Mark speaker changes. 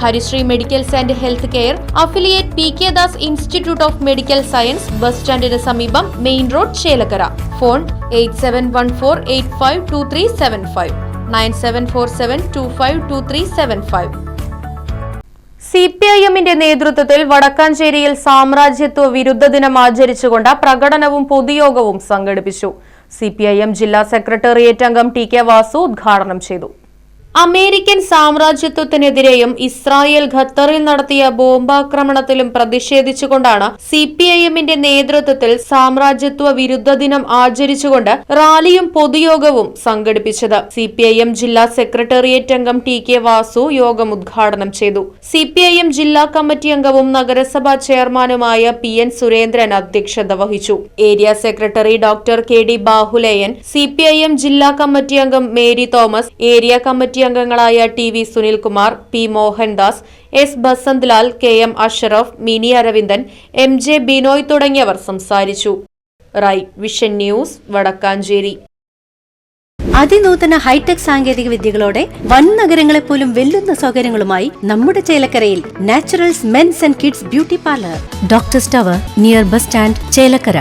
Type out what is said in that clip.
Speaker 1: Harisree medicals and health care affiliate P K Das institute of medical science bus സ്റ്റാൻഡിന് സമീപം main road Chelakkara. Phone eight seven one four eight five two three seven five. Nine seven four seven two five two three seven five. C P I എമ്മിന്റെ നേതൃത്വത്തിൽ വടക്കാഞ്ചേരിയിൽ സാമ്രാജ്യത്വ വിരുദ്ധ ദിനം ആചരിച്ചുകൊണ്ട് പ്രകടനവും പൊതുയോഗവും സംഘടിപ്പിച്ചു. സി പി ഐ എം ജില്ലാ secretariat അംഗം ടി കെ വാസു ഉദ്ഘാടനം ചെയ്തു. അമേരിക്കൻ സാമ്രാജ്യത്വത്തിനെതിരെയും ഇസ്രായേൽ ഖത്തറിൽ നടത്തിയ ബോംബാക്രമണത്തിലും പ്രതിഷേധിച്ചുകൊണ്ടാണ് സി പി ഐ എമ്മിന്റെ നേതൃത്വത്തിൽ സാമ്രാജ്യത്വ വിരുദ്ധ ദിനം ആചരിച്ചുകൊണ്ട് റാലിയും പൊതുയോഗവും സംഘടിപ്പിച്ചത്. സി പി ഐ എം ജില്ലാ സെക്രട്ടേറിയറ്റ് അംഗം ടി കെ വാസു യോഗം ഉദ്ഘാടനം ചെയ്തു. സി പി ഐ എം ജില്ലാ കമ്മിറ്റി അംഗവും നഗരസഭാ ചെയർമാനുമായ പി എൻ സുരേന്ദ്രൻ അധ്യക്ഷത വഹിച്ചു. Area secretary doctor K D Bahuleyan C P I M ജില്ലാ കമ്മിറ്റി അംഗം മേരി തോമസ് ഏരിയ കമ്മിറ്റി അംഗങ്ങളായ T V Sunilkumar P Mohandas S Basanthlal K M Ashraf Mini Aravindan M J Binoy തുടങ്ങിയവർ സംസാരിച്ചു. Rai Vision News Vadakkanchery.
Speaker 2: അതിനൂതന hi tech സാങ്കേതിക വിദ്യകളോടെ വൻ നഗരങ്ങളെ പോലും വെല്ലുന്ന സൗകര്യങ്ങളുമായി നമ്മുടെ ചേലക്കരയിൽ naturals men's and kids beauty parlour. Doctor tower near bus stand Chelakkara.